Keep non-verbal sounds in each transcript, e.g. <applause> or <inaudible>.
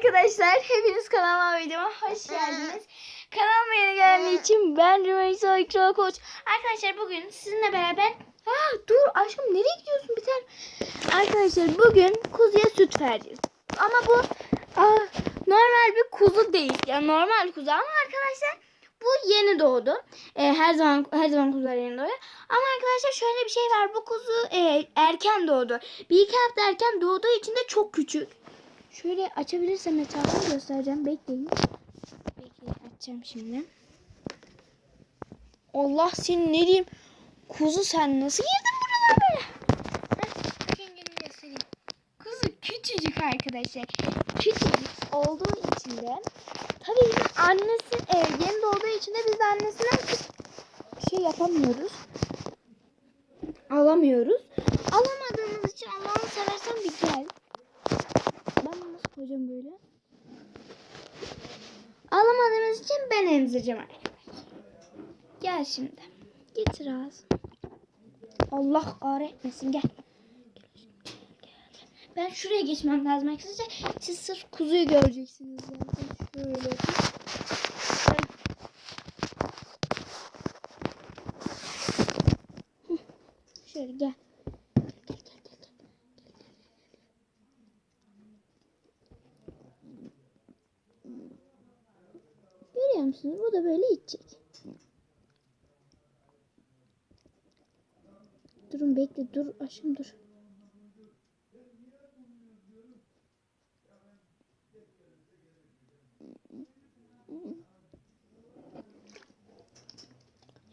arkadaşlar. Hepiniz kanalıma videoma hoş geldiniz. Kanalıma yeni geldiği için ben Rümeysa İkra Koç. Arkadaşlar bugün sizinle beraber... Aa, dur aşkım nereye gidiyorsun bir tane? Arkadaşlar bugün kuzuya süt vereceğiz. Ama bu aa, normal bir kuzu değil. Yani normal kuzu ama arkadaşlar bu yeni doğdu. Ee, her zaman her zaman kuzular yeni doğuyor. Ama arkadaşlar şöyle bir şey var. Bu kuzu e, erken doğdu. Bir iki hafta erken doğduğu için de çok küçük. Şöyle açabilirsem etrafını göstereceğim. Bekleyin. Bekleyin açacağım şimdi. Allah seni ne diyeyim. Kuzu sen nasıl girdin buralara böyle? Heh, Kendini göstereyim. Kuzu küçücük arkadaşlar. Küçücük olduğu için de tabii ki annesi e, yeni doğduğu için de biz de annesinden şey yapamıyoruz. Alamıyoruz. Alamadığımız için Allah'ını seversen bir gel. Ben koyacağım böyle? Alamadığımız için ben emzireceğim. Gel şimdi. Getir ağzını. Allah kahretmesin gel. Ben şuraya geçmem lazım. Siz sırf kuzuyu göreceksiniz zaten. Şöyle. Hı. Şöyle gel. Gel, gel, gel, gel. Görüyor musunuz? Bu da böyle içecek. Durun bekle dur aşkım dur.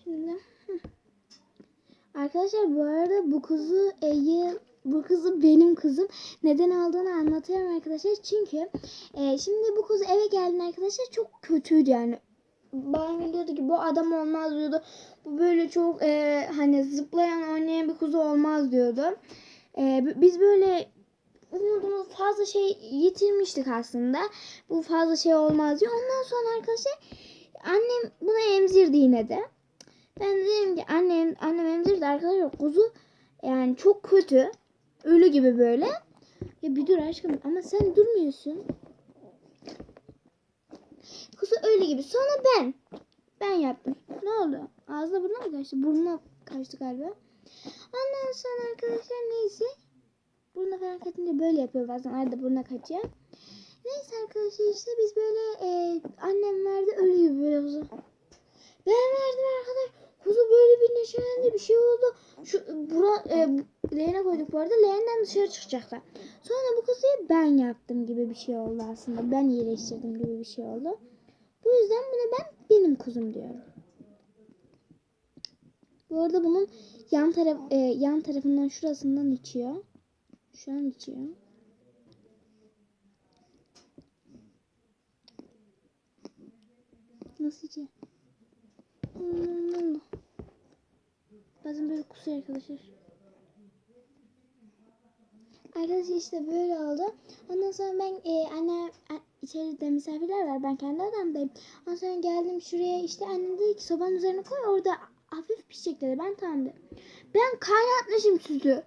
Şimdi. Arkadaşlar bu arada bu kuzu Eyi bu kuzu benim kızım. Neden aldığını anlatıyorum arkadaşlar. Çünkü e, şimdi bu kuzu eve geldiğinde arkadaşlar çok kötüydü yani. Bana diyordu ki bu adam olmaz diyordu. Bu böyle çok e, hani zıplayan oynayan bir kuzu olmaz diyordu. E, biz böyle umudumuz fazla şey yitirmiştik aslında. Bu fazla şey olmaz diyor. Ondan sonra arkadaşlar annem buna emzirdi yine de. Ben de dedim ki annem annem emzirdi arkadaşlar kuzu yani çok kötü. Ölü gibi böyle. Ya bir dur aşkım ama sen durmuyorsun. Kuzu ölü gibi. Sonra ben. Ben yaptım. Ne oldu? Ağzına burnuna mı kaçtı? Burnuna kaçtı galiba. Ondan sonra arkadaşlar neyse. Burnuna falan kaçınca böyle yapıyor bazen. Arada burnuna kaçıyor. Neyse arkadaşlar işte biz böyle e, annem verdi ölü gibi böyle kuzu. Ben verdim arkadaşlar. Kuzu böyle bir neşelendi bir şey oldu. Şu bura e, leğene koyduk bu arada. Leğenden dışarı çıkacaklar. Sonra bu kuzuyu ben yaptım gibi bir şey oldu aslında. Ben iyileştirdim gibi bir şey oldu. Bu yüzden buna ben benim kuzum diyorum. Bu arada bunun yan taraf e, yan tarafından şurasından içiyor. Şu an içiyor. Nasıl içiyor? Hmm. Bazen böyle kusuyor arkadaşlar. Arkadaşlar işte böyle oldu. Ondan sonra ben e, anne içeride misafirler var. Ben kendi odamdayım. Ondan sonra geldim şuraya işte annem dedi ki sobanın üzerine koy orada hafif pişecek dedi. Ben tamam dedim. Ben kaynatmışım sütü.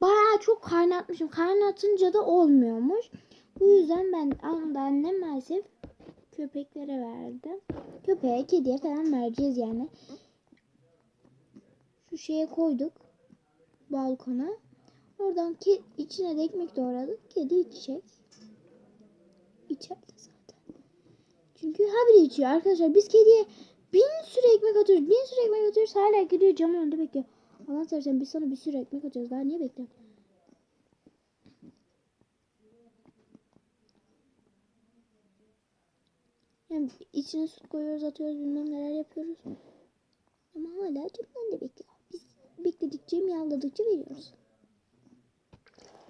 Bayağı çok kaynatmışım. Kaynatınca da olmuyormuş. Bu yüzden ben anda annem maalesef köpeklere verdi. Köpeğe, kediye falan vereceğiz yani. Şu şeye koyduk. Balkona. Oradan ke içine de ekmek doğradık. Kedi içecek. İçer de zaten. Çünkü habire içiyor arkadaşlar. Biz kediye bin sürü ekmek atıyoruz. Bin sürü ekmek atıyoruz. Hala gidiyor camın önünde bekliyor. Allah seversen biz sana bir sürü ekmek atıyoruz. Daha niye bekliyorsun? Yani içine süt koyuyoruz, atıyoruz, bilmem neler yapıyoruz. Ama hala camın önünde bekliyor. Bekledikçe, miyavladıkça veriyoruz.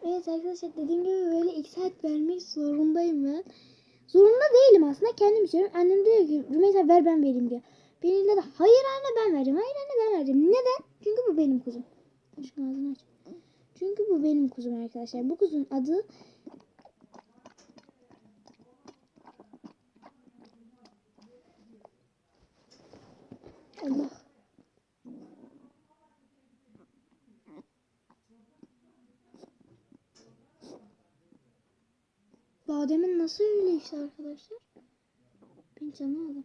Evet arkadaşlar dediğim gibi böyle iki saat vermek zorundayım ben. Zorunda değilim aslında kendim istiyorum. Annem diyor ki Rümeysa ver ben vereyim diyor. Benimle de hayır anne ben vereceğim. Hayır anne ben vereceğim. Neden? Çünkü bu benim kuzum. Aşkım ağzını aç. Çünkü bu benim kuzum arkadaşlar. Bu kuzun adı Allah. Bademin nasıl öyle işte arkadaşlar? Ben canı aldım.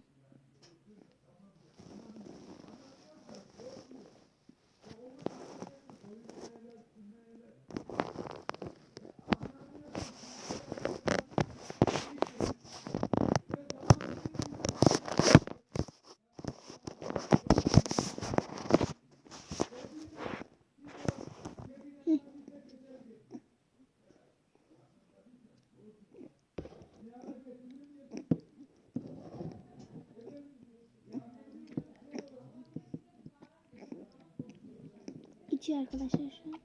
İçiyor arkadaşlar şu an.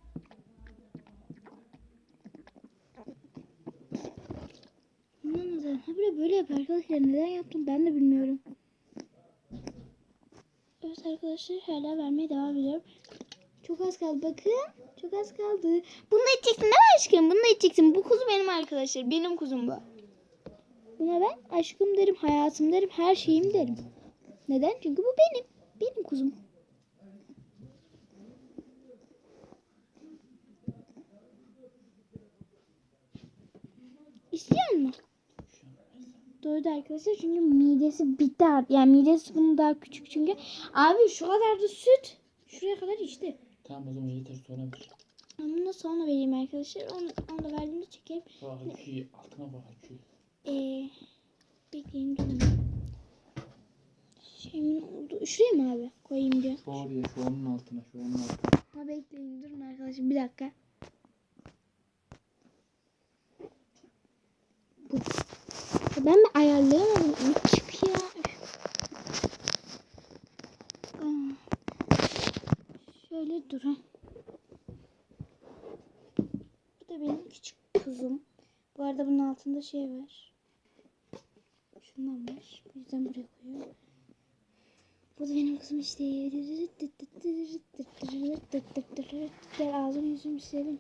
Bundan neden? Ha böyle böyle yapıyor arkadaşlar. Neden yaptım ben de bilmiyorum. Evet arkadaşlar hala vermeye devam ediyorum. Çok az kaldı bakın. Çok az kaldı. Bunu da içeceksin değil mi aşkım? Bunu da içeceksin. Bu kuzu benim arkadaşlar. Benim kuzum bu. Buna ben aşkım derim, hayatım derim, her şeyim derim. Neden? Çünkü bu benim. Benim kuzum. İstiyor musun? Doydu arkadaşlar çünkü midesi artık. Yani midesi bunun daha küçük çünkü. Abi şu kadar da süt. Şuraya kadar içti. Tamam o zaman yeter sonra ver. Bunu da sonra vereyim arkadaşlar. Onu, onu da verdiğimde çekeyim. Bak açıyı altına bak açıyı. Ee, bekleyin durun. Şeyimin oldu. Şuraya mı abi koyayım diyor. Şu oraya şu onun altına şu onun altına. Ha bekleyin durun arkadaşlar bir dakika. Bu. Ya Ben mi ayarlayamadım? Ama çık ya. Şöyle durun. Bu da benim küçük kuzum. Bu arada bunun altında şey var. Şundan var. Bu yüzden buraya koyuyorum. Bu da benim kızım işte. Gel ağzını yüzünü silelim.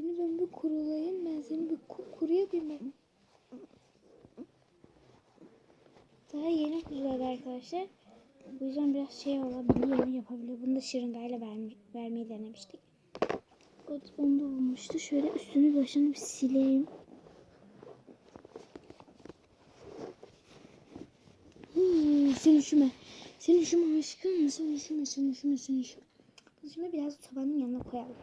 Seni ben bir kurulayayım ben seni bir ku- kuru yapayım ben. Daha yeni kuruladı arkadaşlar. Bu yüzden biraz şey olabiliyor, yapabiliyor. Bunu da şırıngayla verme, vermeyi denemiştik. O, onu da olmuştu. Şöyle üstünü başını bir sileyim. Hmm, sen üşüme. Sen üşüme aşkım. Sen üşüme, sen üşüme, sen üşüme. Bunu şimdi biraz sobanın yanına koyalım.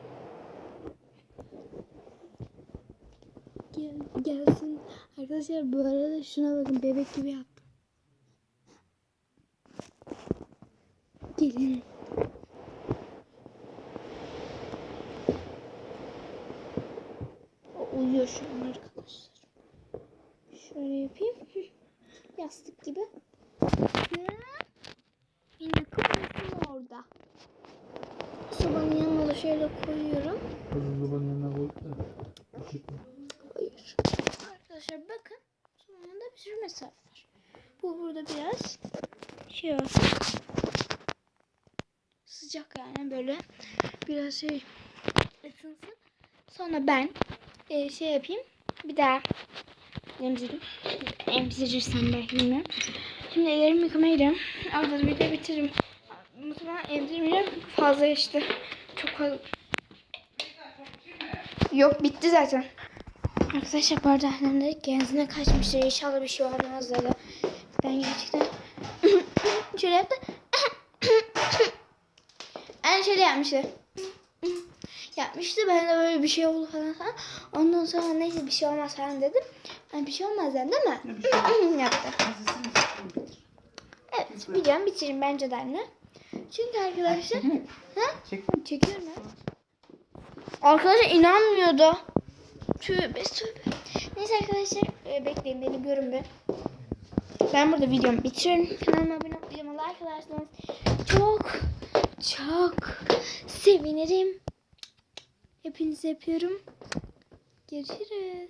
Gel, gelsin. Arkadaşlar bu arada şuna bakın bebek gibi yaptım. Gelin. O uyuyor şu an arkadaşlar. Şöyle yapayım. <laughs> Yastık gibi. Yine kıvırsın orada. Sobanın yanına da şöyle koyuyorum. Buzdolabının yanına koy. Işık mı? Arkadaşlar bakın. Sonunda bir sürü mesafe var. Bu burada biraz şey var. Sıcak yani böyle biraz şey ısınsın. Sonra ben e, şey yapayım. Bir daha emzireyim. Emzirirsem belki bilmiyorum. Şimdi ellerimi yıkamaya gidiyorum. Da video bitiririm. Muhtemelen emzirmeyeceğim. Fazla işte. Çok fazla. Yok bitti zaten. Arkadaşlar bu arada annem de genzine kaçmıştır. İnşallah bir şey olmaz dedi. Ben gerçekten <coughs> şöyle yaptı. <coughs> Yani şöyle yapmıştı. Yapmıştı. Ben de böyle bir şey oldu falan falan. Ondan sonra neyse bir şey olmaz falan dedim. Yani bir şey olmaz yani değil mi? <coughs> Yaptı. Evet videomu bitireyim bence de anne. Çünkü arkadaşlar... ha? Çek. Çekiyorum ben. Arkadaşlar inanmıyordu. Tövbe tövbe. Neyse arkadaşlar e, bekleyin beni görün bir. Ben burada videomu bitiriyorum. Kanalıma abone olup videoma like atarsanız çok çok sevinirim. Hepinizi yapıyorum. Görüşürüz.